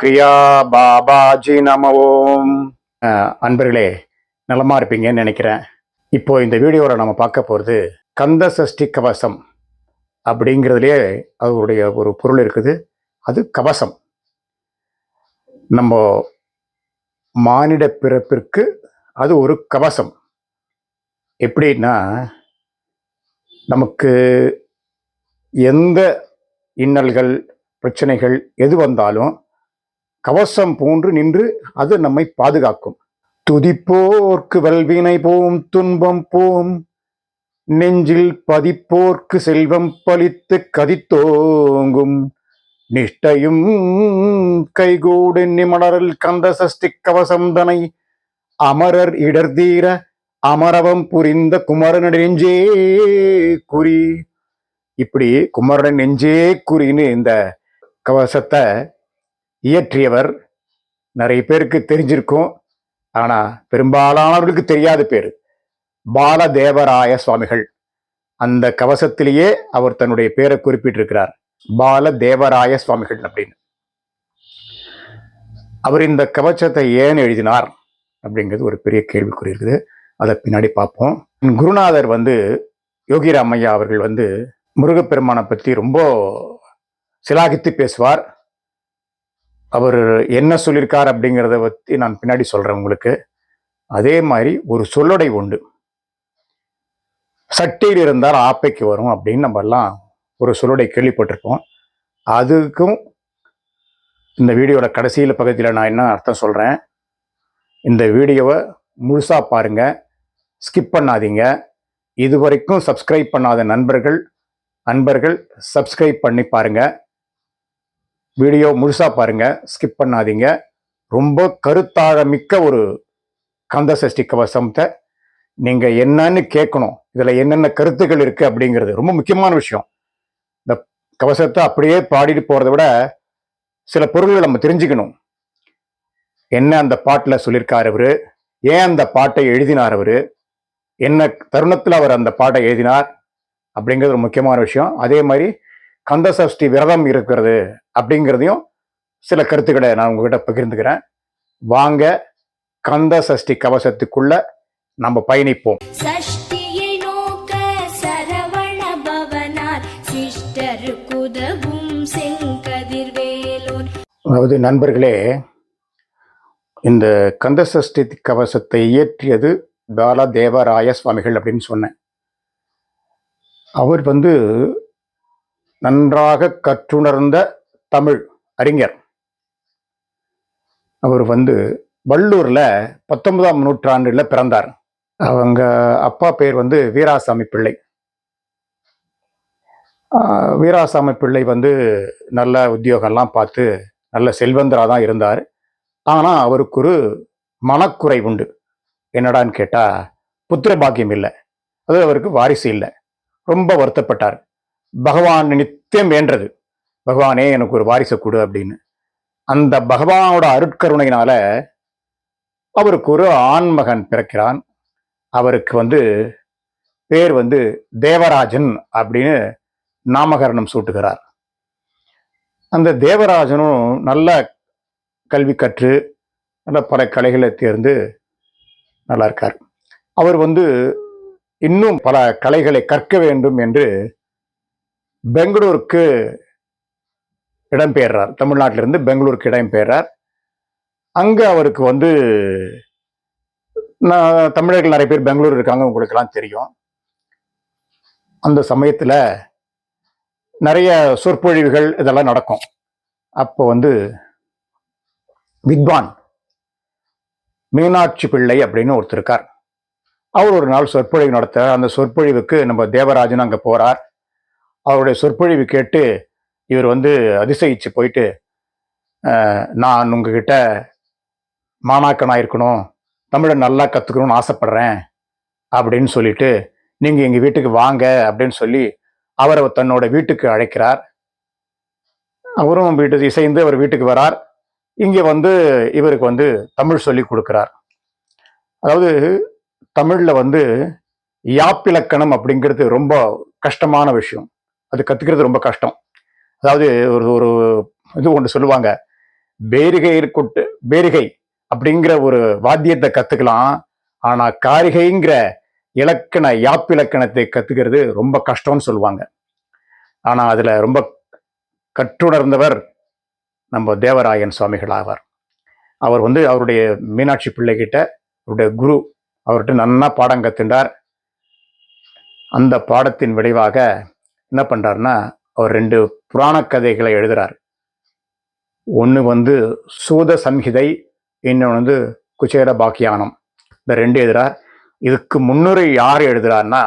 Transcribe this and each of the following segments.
கிரியா பாபாஜி நமவோம். அன்பர்களே நலமா இருப்பீங்கன்னு நினைக்கிறேன். இப்போ இந்த வீடியோவில் நம்ம பார்க்க போகிறது கந்த சஷ்டி கவசம் அப்படிங்கிறதுலே அதனுடைய ஒரு பொருள் இருக்குது. அது கவசம். நம்ம மானிட பிறப்பிற்கு அது ஒரு கவசம். எப்படின்னா நமக்கு எந்த இன்னல்கள் பிரச்சனைகள் எது வந்தாலும் கவசம் போன்று நின்று அது நம்மை பாதுகாக்கும். துதிப்போர்க்கு வல்வினை போம் துன்பம் போம். நெஞ்சில் பதிப்போர்க்கு செல்வம் பழித்து கதித்தோங்கும். நிஷ்டையும் கைகூடு நிமணரில் கந்த சஷ்டி கவசம் தனை. அமரர் இடர்தீர அமரவம் புரிந்த குமரன் நெஞ்சே குறி. இப்படி குமரன் நெஞ்சே குறின்னு இந்த கவசத்தை இயற்றியவர் நிறைய பேருக்கு தெரிஞ்சிருக்கும். ஆனால் பெரும்பாலானவர்களுக்கு தெரியாத பேர் பாலதேவராய சுவாமிகள். அந்த கவசத்திலேயே அவர் தன்னுடைய பேரை குறிப்பிட்டிருக்கிறார். பாலதேவராய சுவாமிகள் அப்படின்னு. அவர் இந்த கவசத்தை ஏன் எழுதினார் அப்படிங்கிறது ஒரு பெரிய கேள்விக்குறி இருக்குது. அதை பின்னாடி பார்ப்போம். குருநாதர் வந்து யோகிராமையா அவர்கள் வந்து முருகப்பெருமானை பற்றி ரொம்ப சிலாகித்து பேசுவார். அவர் என்ன சொல்லியிருக்கார் அப்படிங்கிறத பற்றி நான் பின்னாடி சொல்கிறேன் உங்களுக்கு. அதே மாதிரி ஒரு சொல்லடை உண்டு. சட்டையில் இருந்தால் ஆப்பைக்கு வரும் அப்படின்னு நம்ம எல்லாம் ஒரு சொல்லடை கேள்விப்பட்டிருப்போம். அதுக்கும் இந்த வீடியோட கடைசியில் பக்கத்தில் நான் என்ன அர்த்தம் சொல்கிறேன் இந்த வீடியோவை முழுசாக பாருங்கள் ஸ்கிப் பண்ணாதீங்க. இது வரைக்கும் சப்ஸ்கிரைப் பண்ணாத நண்பர்கள் அன்பர்கள் சப்ஸ்கிரைப் பண்ணி பாருங்கள் வீடியோ முழுசாக பாருங்கள் ஸ்கிப் பண்ணாதீங்க. ரொம்ப கருத்தாழமிக்க ஒரு கந்த சஷ்டி கவசத்தை நீங்கள் என்னன்னு கேட்கணும். இதில் என்னென்ன கருத்துக்கள் இருக்குது அப்படிங்கிறது ரொம்ப முக்கியமான விஷயம். இந்த கவசத்தை அப்படியே பாடிட்டு போகிறத விட சில பொருள்களை நம்ம தெரிஞ்சுக்கணும். என்ன அந்த பாட்டில் சொல்லியிருக்கார் அவரு? ஏன் அந்த பாட்டை எழுதினார் அவர்? என்ன தருணத்தில் அவர் அந்த பாட்டை எழுதினார்? அப்படிங்கிறது ஒரு முக்கியமான விஷயம். அதே மாதிரி கந்த சஷ்டி விரதம் இருக்கிறது அப்படிங்கிறதையும் சில கருத்துக்களை நான் உங்ககிட்ட பகிர்ந்துக்கிறேன். வாங்க கந்த சஷ்டி கவசத்துக்குள்ள நம்ம பயணிப்போம். அதாவது நண்பர்களே இந்த கந்த சஷ்டி கவசத்தை இயற்றியது பாலதேவராய சுவாமிகள் அப்படின்னு சொன்னேன். அவர் வந்து நன்றாக கற்றுணர்ந்த தமிழ் அறிஞர். அவர் வந்து வள்ளூரில் பத்தொன்பதாம் நூற்றாண்டில் பிறந்தார். அவங்க அப்பா பேர் வந்து வீராசாமி பிள்ளை. வீராசாமி பிள்ளை வந்து நல்ல உத்தியோகம்லாம் பார்த்து நல்ல செல்வந்தராக தான் இருந்தார். ஆனால் அவருக்கு ஒரு மனக்குறை உண்டு. என்னடான்னு கேட்டால் புத்திர பாக்கியம் இல்லை. அது அவருக்கு வாரிசு இல்லை. ரொம்ப வருத்தப்பட்டார். பகவான் நித்தியம் வேண்டது. பகவானே எனக்கு ஒரு வாரிசை கொடு அப்படின்னு. அந்த பகவானோட அருட்கருணையினால அவருக்கு ஒரு ஆண்மகன் பிறக்கிறான். அவருக்கு வந்து பேர் வந்து தேவராஜன் அப்படின்னு நாமகரணம் சூட்டுகிறார். அந்த தேவராஜனும் நல்ல கல்வி கற்று நல்ல பல கலைகளை தேர்ந்து நல்லா இருக்கார். அவர் வந்து இன்னும் பல கலைகளை கற்க வேண்டும் என்று பெங்களூருக்கு இடம்பெயர்றார். தமிழ்நாட்டிலிருந்து பெங்களூருக்கு இடம்பெயர்றார். அங்கே அவருக்கு வந்து நான் தமிழர்கள் நிறைய பேர் பெங்களூர் இருக்காங்க உங்களுக்கெல்லாம் தெரியும். அந்த சமயத்தில் நிறைய சொற்பொழிவுகள் இதெல்லாம் நடக்கும். அப்போ வந்து வித்வான் மீனாட்சி பிள்ளை அப்படின்னு ஒருத்தர் இருக்கார். அவர் ஒரு நாள் சொற்பொழிவு நடத்த அந்த சொற்பொழிவுக்கு நம்ம தேவராஜன் அங்கே போறார். அவருடைய சொற்பொழிவு கேட்டு இவர் வந்து அதிசயிச்சு போயிட்டு நான் உங்ககிட்ட மாணாக்கனாக இருக்கணும் தமிழை நல்லா கற்றுக்கணும்னு ஆசைப்படுறேன் அப்படின்னு சொல்லிட்டு நீங்கள் எங்கள் வீட்டுக்கு வாங்க அப்படின்னு சொல்லி அவரை தன்னோட வீட்டுக்கு அழைக்கிறார். அவரும் வீட்டு இசைந்து அவர் வீட்டுக்கு வரார். இங்கே வந்து இவருக்கு வந்து தமிழ் சொல்லி கொடுக்குறார். அதாவது தமிழில் வந்து யாப்பிலக்கணம் அப்படிங்கிறது ரொம்ப கஷ்டமான விஷயம். அது கற்றுக்கிறது ரொம்ப கஷ்டம். அதாவது ஒரு ஒரு இது ஒன்று சொல்லுவாங்க. பேரிகை கொட்டு பேரிகை அப்படிங்கிற ஒரு வாத்தியத்தை கற்றுக்கலாம் ஆனால் காரிகைங்கிற இலக்கண யாப்பிலக்கணத்தை கற்றுக்கிறது ரொம்ப கஷ்டம்னு சொல்லுவாங்க. ஆனால் அதில் ரொம்ப கற்றுணர்ந்தவர் நம்ம தேவராயன் சுவாமிகள் ஆவார். அவர் வந்து அவருடைய மீனாட்சி பிள்ளைகிட்ட அவருடைய குரு அவர்கிட்ட நன்னா பாடம் கத்துண்டார். அந்த பாடத்தின் விளைவாக என்ன பண்ணுறாருன்னா அவர் ரெண்டு புராண கதைகளை எழுதுறார். ஒன்று வந்து சூத சம்ஹிதை இன்னொன்று வந்து குச்சேர பாக்கியானம். இந்த ரெண்டு எழுதுறார். இதுக்கு முன்னுரை யார் எழுதுறாருன்னா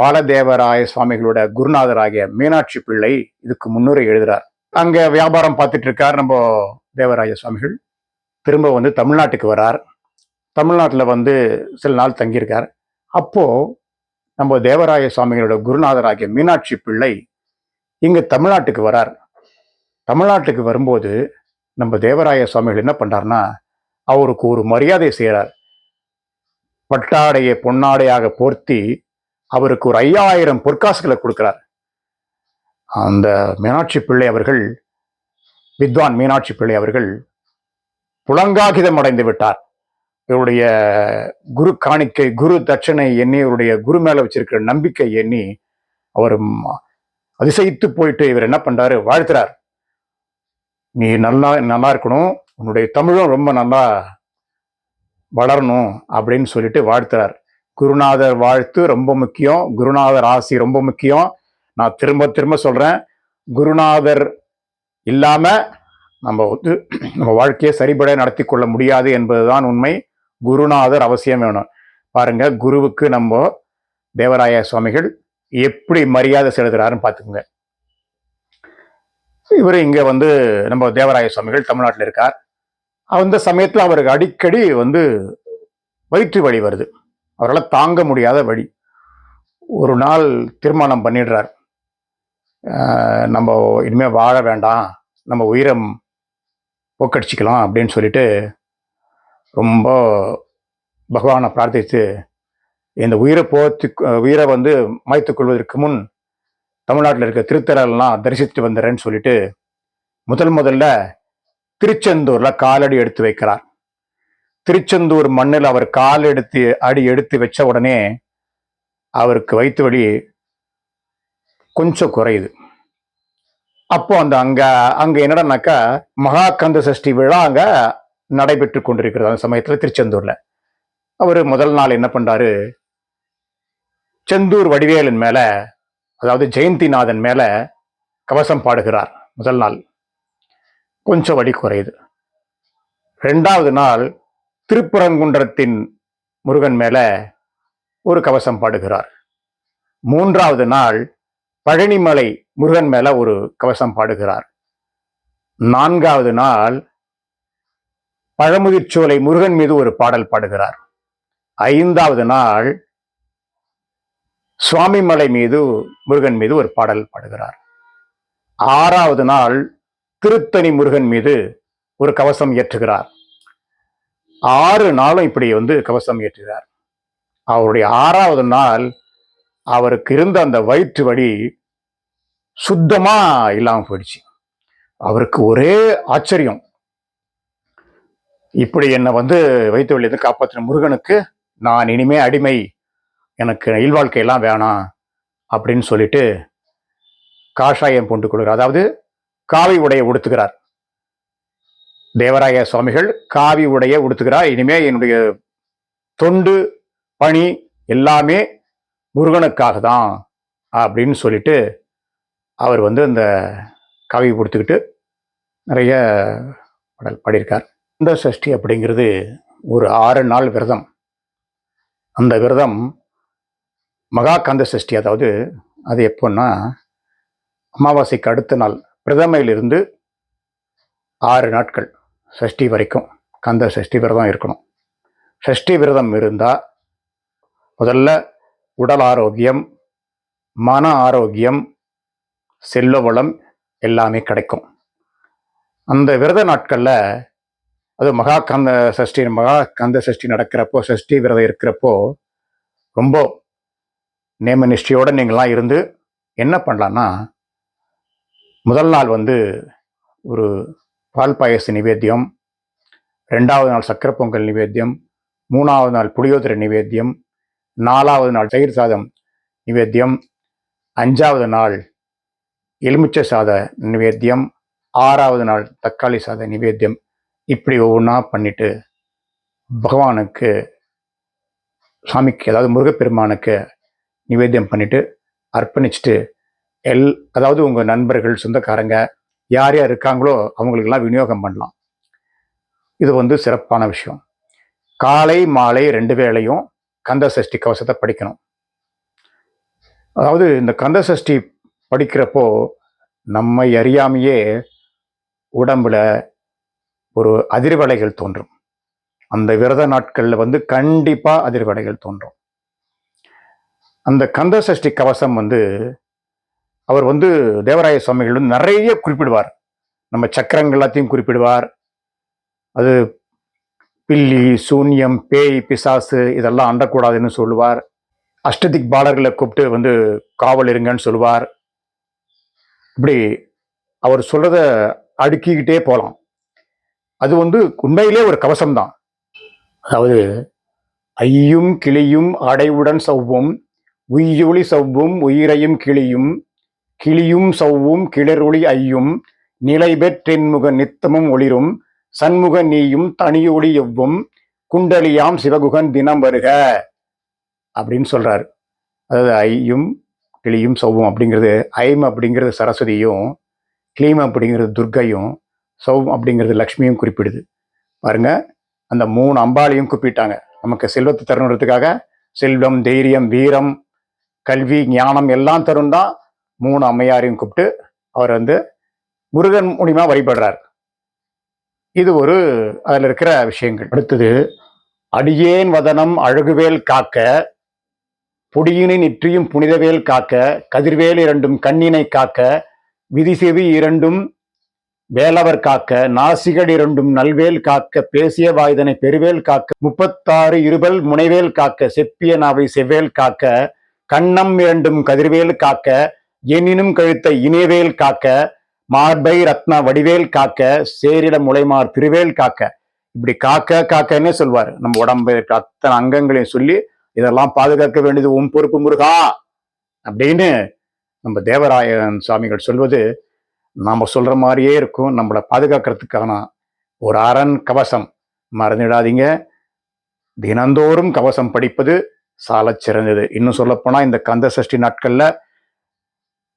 பாலதேவராய சுவாமிகளோட குருநாதராகிய மீனாட்சி பிள்ளை இதுக்கு முன்னுரை எழுதுறார். அங்கே வியாபாரம் பார்த்துட்டு இருக்கார் நம்ம தேவராய சுவாமிகள். திரும்ப வந்து தமிழ்நாட்டுக்கு வரார் தமிழ்நாட்டில் வந்து சில நாள் தங்கியிருக்கார். அப்போது நம்ம தேவராய சுவாமிகளோட குருநாதராகிய மீனாட்சி பிள்ளை இங்கு தமிழ்நாட்டுக்கு வரார். தமிழ்நாட்டுக்கு வரும்போது நம்ம தேவராய சுவாமிகள் என்ன பண்றாருன்னா அவருக்கு ஒரு மரியாதை செய்கிறார் பட்டாடையை பொன்னாடையாக போர்த்தி அவருக்கு ஒரு ஐயாயிரம் பொற்காசுகளை கொடுக்கிறார். அந்த மீனாட்சி பிள்ளை அவர்கள் வித்வான் மீனாட்சி பிள்ளை அவர்கள் புலங்காகிதம் அடைந்து விட்டார். இவருடைய குரு காணிக்கை குரு தட்சணை எண்ணி இவருடைய குரு மேல வச்சிருக்கிற நம்பிக்கை எண்ணி அவர் அதிசயித்து போயிட்டு இவர் என்ன பண்றாரு? வாழ்த்துறார். நீ நல்லா நல்லா இருக்கணும். உன்னுடைய தமிழும் ரொம்ப நல்லா வளரணும் அப்படின்னு சொல்லிட்டு வாழ்த்துறார். குருநாதர் வாழ்த்து ரொம்ப முக்கியம். குருநாதர் ஆசி ரொம்ப முக்கியம். நான் திரும்ப திரும்ப சொல்றேன். குருநாதர் இல்லாம நம்ம வந்து நம்ம வாழ்க்கையை சரிபட நடத்தி கொள்ள முடியாது என்பதுதான் உண்மை. குருநாதர் அவசியம் வேணும். பாருங்க குருவுக்கு நம்ம தேவராய சுவாமிகள் எப்படி மரியாதை செலுத்துறாருன்னு பார்த்துக்கோங்க. இவர் இங்கே வந்து நம்ம தேவராய சுவாமிகள் தமிழ்நாட்டில் இருக்கார். அந்த சமயத்தில் அவருக்கு அடிக்கடி வந்து வயிற்று வழி வருது. அவரால் தாங்க முடியாத வழி ஒரு நாள் தீர்மானம் பண்ணிடுறார். நம்ம இனிமேல் வாழ வேண்டாம். நம்ம உயிரம் போக்கடிச்சிக்கலாம் அப்படின்னு சொல்லிட்டு ரொம்ப பகவானை பிரார்த்தித்து இந்த உயிரை போத்து உயிரை வந்து மாய்த்துக் கொள்வதற்கு முன் தமிழ்நாட்டில் இருக்க திருத்தலெல்லாம் தரிசித்து வந்துடுறேன்னு சொல்லிட்டு முதல் முதல்ல திருச்செந்தூரில் காலடி எடுத்து வைக்கிறார். திருச்செந்தூர் மண்ணில் அவர் கால் எடுத்து அடி எடுத்து வச்ச உடனே அவருக்கு வயிற்று வழி கொஞ்சம் குறையுது. அப்போ அந்த அங்க அங்க என்னடானாக்கா மகா கந்த சஷ்டி விழா அங்க நடைபெற்று கொண்டிருக்கிறது அந்த சமயத்துல திருச்செந்தூர்ல. அவர் முதல் நாள் என்ன பண்றாரு? செந்தூர் வடிவேலன் மேல அதாவது ஜெயந்திநாதன் மேல கவசம் பாடுகிறார் முதல் நாள். கொஞ்சம் வலி குறையுது. ரெண்டாவது நாள் திருப்புறங்குன்றத்தின் முருகன் மேல ஒரு கவசம் பாடுகிறார். மூன்றாவது நாள் பழனிமலை முருகன் மேல ஒரு கவசம் பாடுகிறார். நான்காவது நாள் பழமுதிர்ச்சோலை முருகன் மீது ஒரு பாடல் பாடுகிறார். ஐந்தாவது நாள் சுவாமிமலை மீது முருகன் மீது ஒரு பாடல் பாடுகிறார். ஆறாவது நாள் திருத்தணி முருகன் மீது ஒரு கவசம் ஏற்றுகிறார். ஆறு நாளும் இப்படி வந்து கவசம் ஏற்றுகிறார். அவருடைய ஆறாவது நாள் அவருக்கு இருந்த அந்த வயிற்று வழி சுத்தமா இல்லாமல் போயிடுச்சு. அவருக்கு ஒரே ஆச்சரியம். இப்படி என்னை வந்து வயிற்று வலியிலிருந்து காப்பாற்றின முருகனுக்கு நான் இனிமே அடிமை எனக்கு இல்வாழ்க்கையெல்லாம் வேணாம் அப்படின்னு சொல்லிட்டு காஷாயம் பூண்டு கொள்கிறார் அதாவது காவி உடையை உடுத்துகிறார். தேவராய சுவாமிகள் காவி உடையை உடுத்துகிறார். இனிமே என்னுடைய தொண்டு பணி எல்லாமே முருகனுக்காக தான் அப்படின்னு சொல்லிட்டு அவர் வந்து அந்த காவி கொடுத்துக்கிட்டு நிறைய பாடல் பாடியிருக்கார். இந்த சஷ்டி அப்படிங்கிறது ஒரு ஆறு நாள் விரதம். அந்த விரதம் மகாகாந்த சஷ்டி அதாவது அது எப்போன்னா அமாவாசைக்கு அடுத்த நாள் பிரதமையிலிருந்து ஆறு நாட்கள் சஷ்டி வரைக்கும் கந்த சஷ்டி விரதம் இருக்கணும். சஷ்டி விரதம் இருந்தால் முதல்ல உடல் ஆரோக்கியம் மன ஆரோக்கியம் செல்வ வளம் எல்லாமே கிடைக்கும். அந்த விரத நாட்களில் அது மகா கந்த சஷ்டி மகா கந்த சஷ்டி நடக்கிறப்போ சஷ்டி விரதம் இருக்கிறப்போ ரொம்ப நேம நிஷ்டையோடு நீங்களாம் இருந்து என்ன பண்ணலான்னா முதல் நாள் வந்து ஒரு பால் பாயச நிவேத்தியம் ரெண்டாவது நாள் சக்கரை பொங்கல் நிவேத்தியம் மூணாவது நாள் புளியோதரை நிவேத்தியம் நாலாவது நாள் தயிர் சாதம் நிவேத்தியம் அஞ்சாவது நாள் எலுமிச்சை சாத நிவேத்தியம் ஆறாவது நாள் தக்காளி சாத நிவேத்தியம் இப்படி ஒவ்வொன்றா பண்ணிவிட்டு பகவானுக்கு சாமிக்கு அதாவது முருகப்பெருமானுக்கு நிவேத்தியம் பண்ணிவிட்டு அர்ப்பணிச்சுட்டு எல் அதாவது உங்கள் நண்பர்கள் சொந்தக்காரங்க யார் யார் இருக்காங்களோ அவங்களுக்கெல்லாம் விநியோகம் பண்ணலாம். இது வந்து சிறப்பான விஷயம். காலை மாலை ரெண்டு வேளையும் கந்த சஷ்டி கவசத்தை படிக்கணும். அதாவது இந்த கந்த சஷ்டி படிக்கிறப்போ நம்மை அறியாமையே உடம்புல ஒரு அதிர்வலைகள் தோன்றும். அந்த விரத நாட்களில் வந்து கண்டிப்பாக அதிர்வலைகள் தோன்றும். அந்த கந்த சஷ்டி கவசம் வந்து அவர் வந்து தேவராய சுவாமிகள் வந்து நிறைய குறிப்பிடுவார். நம்ம சக்கரங்கள் எல்லாத்தையும் குறிப்பிடுவார். அது பில்லி சூன்யம் பேய் பிசாசு இதெல்லாம் அண்டக்கூடாதுன்னு சொல்லுவார். அஷ்டதிக் பாலர்களை கூப்பிட்டு வந்து காவல் இருங்கன்னு சொல்லுவார். இப்படி அவர் சொல்றத அடுக்கிக்கிட்டே போகலாம். அது வந்து உண்மையிலே ஒரு கவசம்தான். அதாவது ஐயும் கிளியும் அடைவுடன் சவ்வும் உய்யொளி சவ்வும் உயிரையும் கிளியும் கிளியும் சவ்வும் கிளரொளி ஐயும் நிலை பெற்றென்முக நித்தமும் ஒளிரும் சண்முக நீயும் தனியொளி எவ்வும் குண்டலியாம் சிவகுகன் தினம் வருக அப்படின்னு சொல்றாரு. அதாவது ஐயும் கிளியும் சவ்வும் அப்படிங்கிறது ஐம் அப்படிங்கிறது சரஸ்வதியும் கிளீம் அப்படிங்கிறது துர்க்கையும் சௌம் அப்படிங்கிறது லக்ஷ்மியும் குறிப்பிடுது. பாருங்க அந்த மூணு அம்பாளையும் குறிப்பிட்டாங்க நமக்கு செல்வத்தை தருணுறதுக்காக செல்வம் தைரியம் வீரம் கல்வி ஞானம் எல்லாம் தரும் தான் மூணு அம்மையாரையும் கூப்பிட்டு அவர் வந்து முருகன் மூலியமா வழிபடுறார். இது ஒரு அதில் இருக்கிற விஷயங்கள். அடுத்தது அடியேன் வதனம் அழகுவேல் காக்க பொடியினை நெற்றியும் புனிதவேல் காக்க கதிர்வேல் இரண்டும் கண்ணினை காக்க விதிசெவி இரண்டும் வேலவர் காக்க நாசிகள் இரண்டும் நல்வேல் காக்க பேசிய வாய்தனை பெருவேல் காக்க முப்பத்தாறு இருபல் முனைவேல் காக்க செப்பிய நாவை செவ்வேல் காக்க கண்ணம் இரண்டும் கதிர்வேல் காக்க எனினும் கழுத்த இணைவேல் காக்க மார்பை ரத்ன வடிவேல் காக்க சேரிட முளைமார் திருவேல் காக்க. இப்படி காக்க காக்கன்னே சொல்வார். நம்ம உடம்பு அத்தனை அங்கங்களையும் சொல்லி இதெல்லாம் பாதுகாக்க வேண்டியது உன் பொறுப்பு முருகா அப்படின்னு நம்ம தேவராயன் சுவாமிகள் சொல்வது நாம் சொல்கிற மாதிரியே இருக்கும். நம்மளை பாதுகாக்கிறதுக்கான ஒரு அரண் கவசம். மறந்துடாதீங்க தினந்தோறும் கவசம் படிப்பது சால சிறந்தது. இன்னும் சொல்லப்போனால் இந்த கந்த சஷ்டி நாட்களில்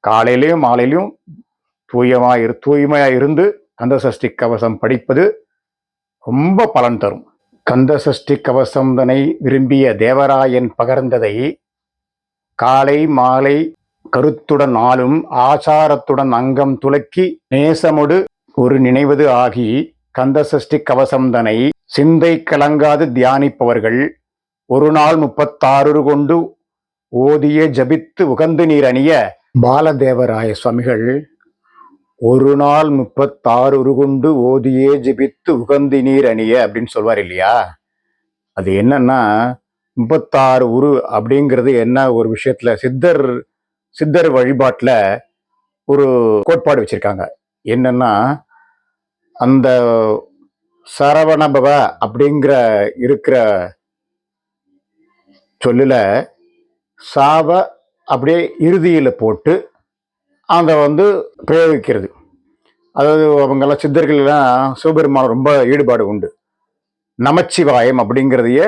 காலையிலையும் மாலையிலையும் தூயமாக இரு தூய்மையாக இருந்து கந்த சஷ்டி கவசம் படிப்பது ரொம்ப பலன் தரும். கந்த சஷ்டி கவசம்தனை விரும்பிய தேவராயன் பகர்ந்ததை காலை மாலை கருத்துடன் ஆளும் ஆச்சாரத்துடன் அங்கம் துலக்கி நேசமொடு ஒரு நினைவது ஆகி கந்த சஷ்டி கவசம்தனை சிந்தை கலங்காது தியானிப்பவர்கள் ஒரு நாள் முப்பத்தாறு கொண்டு ஓதிய ஜபித்து உகந்து நீர் அணிய பாலதேவராய சுவாமிகள் ஒரு நாள் முப்பத்தாறு உருகுண்டு ஓதியே ஜபித்து உகந்தி நீர் அணிய அப்படின்னு சொல்வார் இல்லையா? அது என்னன்னா முப்பத்தாறு உரு அப்படிங்கிறது என்ன ஒரு விஷயத்துல சித்தர் சித்தர் வழிபாட்டில் ஒரு கோட்பாடு வச்சுருக்காங்க. என்னென்னா அந்த சரவணபவ அப்படிங்கிற இருக்கிற சொல்லில் சாவ அப்படியே இறுதியில் போட்டு அதை வந்து பிரயோகிக்கிறது. அதாவது அவங்கெல்லாம் சித்தர்கள்லாம் சிவபெருமான ரொம்ப ஈடுபாடு உண்டு. நமச்சிவாயம் அப்படிங்கிறதையே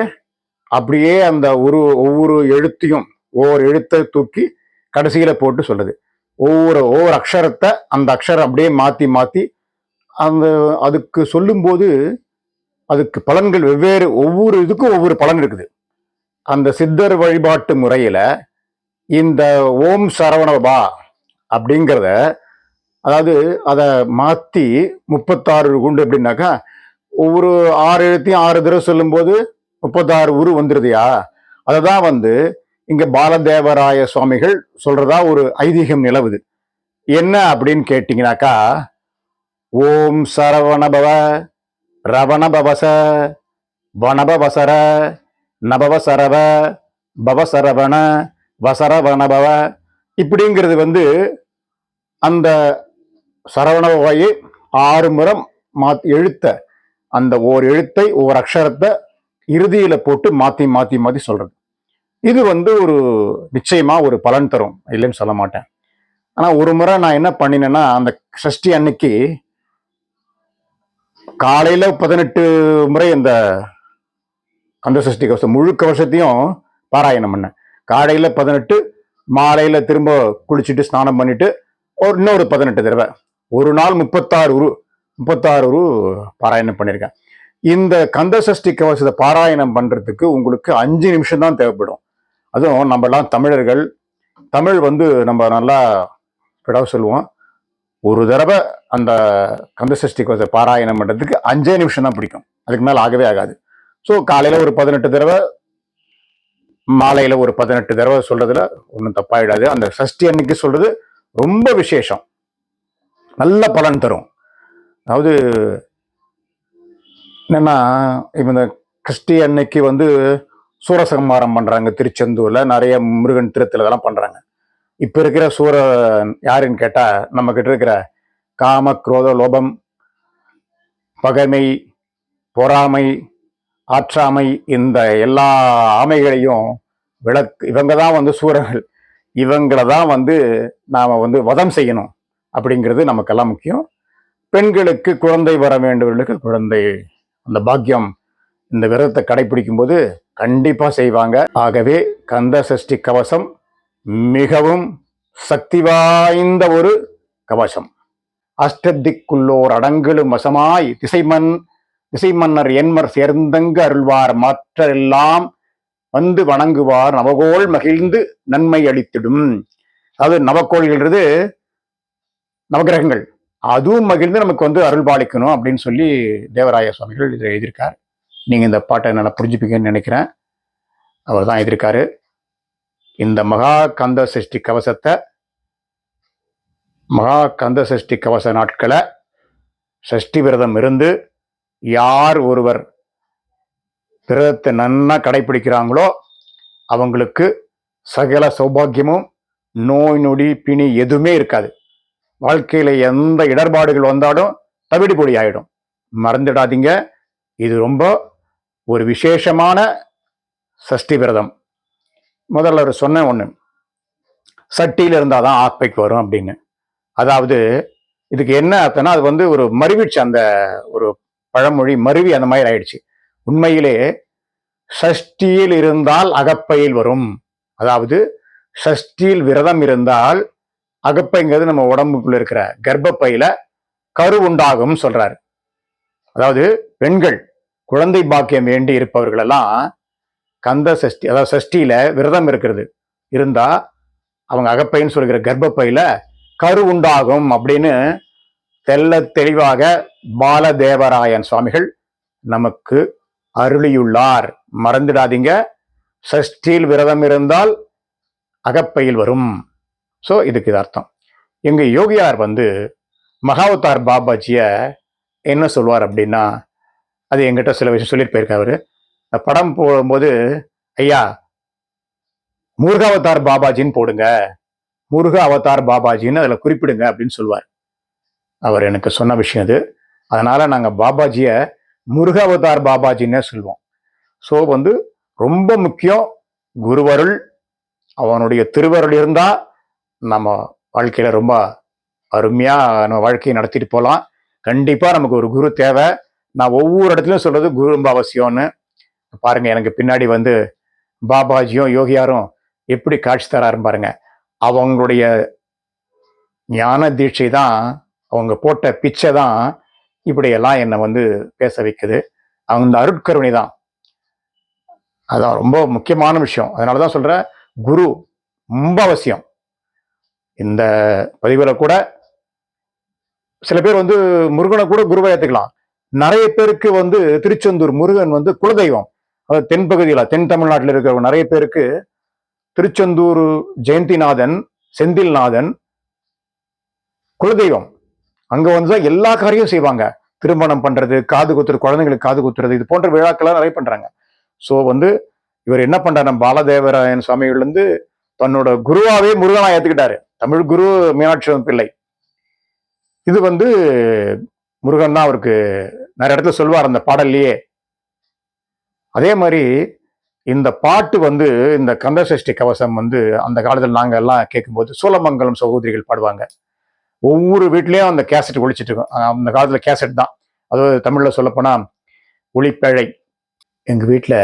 அப்படியே அந்த ஒரு ஒவ்வொரு எழுத்தையும் ஒவ்வொரு எழுத்தை தூக்கி கடைசியில் போட்டு சொல்லுது ஒவ்வொரு ஒவ்வொரு அக்ஷரத்தை அந்த அக்ஷரம் அப்படியே மாற்றி மாற்றி அந்த அதுக்கு சொல்லும்போது அதுக்கு பலன்கள் வெவ்வேறு ஒவ்வொரு இதுக்கும் ஒவ்வொரு பலன் இருக்குது. அந்த சித்தர் வழிபாட்டு முறையில் இந்த ஓம் சரவணபா அப்படிங்கிறத அதாவது அதை மாற்றி முப்பத்தாறு குண்டு எப்படின்னாக்கா ஒவ்வொரு ஆறு எழுத்தையும் ஆறு தடவை சொல்லும்போது முப்பத்தாறு உரு வந்துருதுயா? அதை தான் வந்து இங்க பாலதேவராய சுவாமிகள் சொல்றதா ஒரு ஐதீகம் நிலவுது. என்ன அப்படின்னு கேட்டிங்கனாக்கா ஓம் சரவணபவ ரவணபவச வனபவசர நபவசரவ பவசரவண வசரவணபவ இப்படிங்கிறது வந்து அந்த சரவணபவாயை ஆறு முறம் மா எழுத்த அந்த ஓர் எழுத்தை ஓர் அக்ஷரத்தை இறுதியில் போட்டு மாற்றி மாற்றி மாற்றி சொல்கிறது இது வந்து ஒரு நிச்சயமா ஒரு பலன் தரும் இல்லைன்னு சொல்ல மாட்டேன். ஆனா ஒரு முறை நான் என்ன பண்ணினேன்னா அந்த சஷ்டி அன்னைக்கு காலையில பதினெட்டு முறை இந்த கந்த சஷ்டி கவசம் முழு கவசத்தையும் பாராயணம் பண்ணேன். காலையில பதினெட்டு மாலையில திரும்ப குளிச்சுட்டு ஸ்நானம் பண்ணிட்டு ஒரு இன்னொரு பதினெட்டு தடவை ஒரு நாள் முப்பத்தாறு உரு முப்பத்தாறு உரு பாராயணம் பண்ணியிருக்கேன். இந்த கந்த சஷ்டி கவசத்தை பாராயணம் பண்ணுறதுக்கு உங்களுக்கு அஞ்சு நிமிஷம் தான் தேவைப்படும். அதுவும் நம்மலாம் தமிழர்கள் தமிழ் வந்து நம்ம நல்லா விடவு சொல்லுவோம். ஒரு தடவை அந்த கந்த சஷ்டி பாராயணம் பண்ணுறதுக்கு அஞ்சே நிமிஷம் தான் பிடிக்கும். அதுக்கு மேலே ஆகவே ஆகாது. ஸோ காலையில் ஒரு பதினெட்டு தடவை மாலையில் ஒரு பதினெட்டு தடவை சொல்கிறதுல ஒன்றும் தப்பாயிடாது. அந்த சஷ்டி அன்னைக்கு சொல்கிறது ரொம்ப விசேஷம். நல்ல பலன் தரும். அதாவது என்னன்னா இப்போ இந்த கிறிஸ்டி அன்னைக்கு வந்து சூரசம்ஹாரம் பண்ணுறாங்க திருச்செந்தூரில். நிறைய முருகன் திருத்தல் இதெல்லாம் பண்ணுறாங்க இப்போ இருக்கிற சூர யாருன்னு கேட்டால் நம்மக்கிட்ட இருக்கிற காம குரோத லோபம் பகைமை பொறாமை ஆற்றாமை இந்த எல்லா ஆமைகளையும் விளக்கு இவங்க தான் வந்து சூரர்கள். இவங்களை தான் வந்து நாம் வந்து வதம் செய்யணும் அப்படிங்கிறது நமக்கெல்லாம் முக்கியம். பெண்களுக்கு குழந்தை வர வேண்டியவர்களுக்கு குழந்தை. அந்த பாக்கியம் இந்த விரதத்தை கடைபிடிக்கும் போது கண்டிப்பாக செய்வாங்க. ஆகவே கந்த சஷ்டி கவசம் மிகவும் சக்தி வாய்ந்த ஒரு கவசம். அஷ்டதிக்குள்ளோர் அடங்கலும் வசமாய் திசைமன் திசை மன்னர் என்மர் சேர்ந்தங்கு அருள்வார். மற்றெல்லாம் வந்து வணங்குவார். நவகோள் மகிழ்ந்து நன்மை அளித்திடும். அதாவது நவக்கோள்கிறது நவகிரகங்கள். அதுவும் மகிழ்ந்து நமக்கு வந்து அருள் பாலிக்கணும் அப்படின்னு சொல்லி தேவராய சுவாமிகள் இதை எழுதியிருக்கார். நீங்கள் இந்த பாட்டை நல்லா புரிஞ்சுப்பீங்கன்னு நினைக்கிறேன். அவர் தான் எழுதியிருக்காரு இந்த மகா கந்த சஷ்டி கவசத்தை மகா கந்த சஷ்டி கவச நாட்களை சஷ்டி விரதம் இருந்து யார் ஒருவர் விரதத்தை நன்னா கடைபிடிக்கிறாங்களோ அவங்களுக்கு சகல சௌபாகியமும் நோய் நொடி பிணி எதுவுமே இருக்காது. வாழ்க்கையில் எந்த இடர்பாடுகள் வந்தாலும் தவிடு ஆகிடும் மறந்துடாதீங்க. இது ரொம்ப ஒரு விசேஷமான சஷ்டி விரதம். முதல்ல ஒரு சொன்ன சட்டியில் இருந்தால் தான் ஆப்பைக்கு வரும் அப்படின்னு. அதாவது இதுக்கு என்ன அர்த்தம்னா அது வந்து ஒரு மருவிடுச்சு அந்த ஒரு பழமொழி மருவி அந்த மாதிரி ஆயிடுச்சு. உண்மையிலே சஷ்டியில் இருந்தால் அகப்பையில் வரும். அதாவது சஷ்டியில் விரதம் இருந்தால் அகப்பைங்கிறது நம்ம உடம்புக்குள்ள இருக்கிற கர்ப்பப்பையில கரு உண்டாகும் சொல்றாரு. அதாவது பெண்கள் குழந்தை பாக்கியம் வேண்டி இருப்பவர்களெல்லாம் கந்த சஷ்டி அதாவது சஷ்டியில விரதம் இருக்கிறது. இருந்தா அவங்க அகப்பைன்னு சொல்கிற கர்ப்பப்பையில கரு உண்டாகும் அப்படின்னு தெல்ல தெளிவாக பாலதேவராயன் சுவாமிகள் நமக்கு அருளியுள்ளார். மறந்துடாதீங்க. சஷ்டியில் விரதம் இருந்தால் அகப்பையில் வரும். ஸோ இதுக்கு இது அர்த்தம். எங்கள் யோகியார் வந்து மகாவதார் பாபாஜியை என்ன சொல்வார் அப்படின்னா அது எங்கிட்ட சில விஷயம் சொல்லிட்டு போயிருக்காரு அவர். படம் போடும்போது ஐயா முருக அவதார் பாபாஜின்னு போடுங்க. முருக அவதார் பாபாஜின்னு அதில் குறிப்பிடுங்க அப்படின்னு சொல்லுவார். அவர் எனக்கு சொன்ன விஷயம் அது. அதனால் நாங்கள் பாபாஜியை முருக அவதார் பாபாஜின்னே சொல்லுவோம். ஸோ வந்து ரொம்ப முக்கியம் குருவருள் அவனுடைய திருவருள் இருந்தால் நம்ம வாழ்க்கையில் ரொம்ப அருமையாக நம்ம வாழ்க்கையை நடத்திட்டு போகலாம் கண்டிப்பாக நமக்கு ஒரு குரு தேவை. நான் ஒவ்வொரு இடத்துலையும் சொல்றது குரு ரொம்ப அவசியம்னு. பாருங்க எனக்கு பின்னாடி வந்து பாபாஜியும் யோகியாரும் எப்படி காட்சி தராருன்னு பாருங்க. அவங்களுடைய ஞான தீட்சை தான் அவங்க போட்ட பிச்சை தான் இப்படியெல்லாம் என்னை வந்து பேச வைக்குது. அந்த அருட்கருணை தான். அதான் ரொம்ப முக்கியமான விஷயம். அதனால தான் சொல்கிறேன் குரு ரொம்ப அவசியம். இந்த பதிவுல கூட சில பேர் வந்து முருகனை கூட குருவை ஏற்றுக்கலாம் நிறைய பேருக்கு வந்து திருச்செந்தூர் முருகன் வந்து குலதெய்வம். அதாவது தென்பகுதியில் தென் தமிழ்நாட்டில் இருக்கிற நிறைய பேருக்கு திருச்செந்தூர் ஜெயந்திநாதன் செந்தில்நாதன் குலதெய்வம். அங்க வந்து தான் எல்லா காரியம் செய்வாங்க. திருமணம் பண்றது காது குத்துறது குழந்தைங்களுக்கு காது குத்துறது இது போன்ற விழாக்கள்லாம் நிறைய பண்றாங்க. ஸோ வந்து இவர் என்ன பண்றாரு? நம்ம பாலதேவராயன் சுவாமிகள் வந்து தன்னோட குருவாவே முருகனா ஏத்துக்கிட்டாரு. தமிழ் குரு மீனாட்சி பிள்ளை. இது வந்து முருகன் தான் அவருக்கு நிறைய இடத்துல சொல்வார் அந்த பாடல்லையே. அதே மாதிரி இந்த பாட்டு வந்து இந்த கந்தசஷ்டி கவசம் வந்து அந்த காலத்தில் நாங்கள் எல்லாம் கேட்கும்போது சோழமங்கலம் சகோதரிகள் பாடுவாங்க. ஒவ்வொரு வீட்லேயும் அந்த கேசட் ஒழிச்சிட்டு இருக்கும். அந்த காலத்தில் கேசட் தான். அதாவது தமிழில் சொல்லப்போனால் ஒளிப்பேழை. எங்கள் வீட்டில்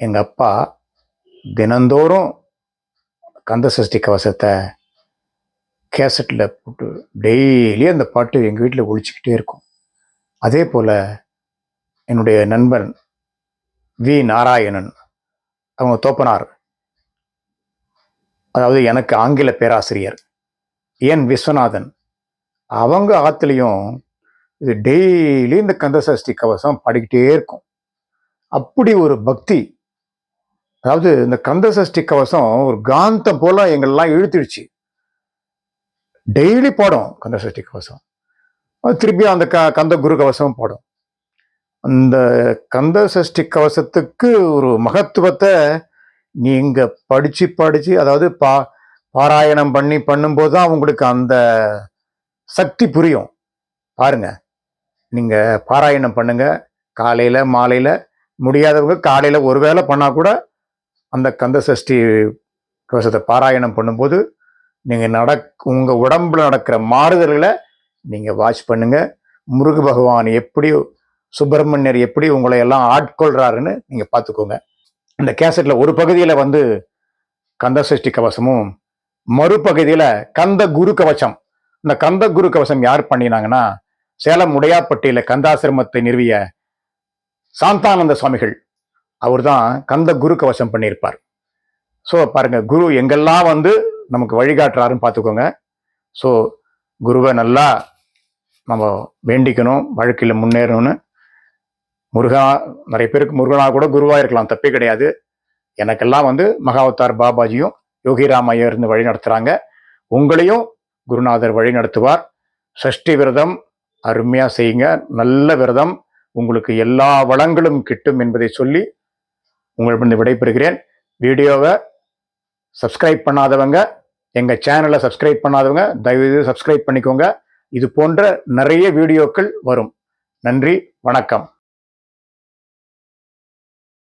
எங்கள் அப்பா தினந்தோறும் கந்தசஷ்டி கவசத்தை கேசட்டில் போட்டு டெய்லி அந்த பாட்டு எங்கள் வீட்டில் ஒழிச்சிக்கிட்டே இருக்கும். அதே போல் என்னுடைய நண்பன் வி. நாராயணன் அவங்க தோப்பனார் அதாவது எனக்கு ஆங்கில பேராசிரியர் என் விஸ்வநாதன் அவங்க ஆத்துலேயும் இது டெய்லி இந்த கந்தசஷ்டி கவசம் பாடிக்கிட்டே இருக்கும். அப்படி ஒரு பக்தி அதாவது இந்த கந்தசஷ்டி கவசம் ஒரு காந்தம் போல எங்களெல்லாம் இழுத்துடுச்சு. டெய்லி போடும் கந்த சஷ்டி கவசம் திருப்பி அந்த க கந்த குரு கவசம் போடும். அந்த கந்த சஷ்டி கவசத்துக்கு ஒரு மகத்துவத்தை நீங்கள் படித்து படித்து அதாவது பா பாராயணம் பண்ணி பண்ணும்போது தான் உங்களுக்கு அந்த சக்தி புரியும். பாருங்க. நீங்கள் பாராயணம் பண்ணுங்கள் காலையில் மாலையில் முடியாதவங்க காலையில் ஒரு வேளை பண்ணால் கூட அந்த கந்த சஷ்டி கவசத்தை பாராயணம் பண்ணும்போது நீங்கள் நடக் உங்கள் உடம்புல நடக்கிற மாறுதல்களை நீங்கள் வாட்ச் பண்ணுங்கள் முருக பகவான் எப்படி சுப்பிரமணியர் எப்படி உங்களை எல்லாம் ஆட்கொள்கிறாருன்னு நீங்கள் பார்த்துக்கோங்க. இந்த கேசட்டில் ஒரு பகுதியில் வந்து கந்த சஷ்டி கவசமும் மறுபகுதியில் கந்த குரு கவசம். இந்த கந்த குரு கவசம் யார் பண்ணினாங்கன்னா சேலம் உடையாப்பட்டியில் கந்தாசிரமத்தை நிறுவிய சாந்தானந்த சுவாமிகள். அவர் தான் கந்த குரு கவசம் பண்ணியிருப்பார். ஸோ பாருங்கள் குரு எங்கெல்லாம் வந்து நமக்கு வழிகாட்டுறாருன்னு பார்த்துக்கோங்க. ஸோ குருவை நல்லா நம்ம வேண்டிக்கணும் வாழ்க்கையில் முன்னேறணும்னு. முருகா நிறைய பேருக்கு முருகனா கூட குருவாக இருக்கலாம் தப்பே கிடையாது. எனக்கெல்லாம் வந்து மகாவத்தார் பாபாஜியும் யோகிராம் ஐயர் இருந்து வழி நடத்துகிறாங்க உங்களையும் குருநாதர் வழி நடத்துவார். சஷ்டி விரதம் அருமையாக செய்யுங்க. நல்ல விரதம். உங்களுக்கு எல்லா வளங்களும் கிட்டும் என்பதை சொல்லி உங்களிடம் விடைபெறுகிறேன். வீடியோவை சப்ஸ்கிரைப் பண்ணாதவங்க எங்கள் சேனலை சப்ஸ்கிரைப் பண்ணாதவங்க தயவு சப்ஸ்கிரைப் பண்ணிக்கோங்க. இது போன்ற நிறைய வீடியோக்கள் வரும். நன்றி வணக்கம்.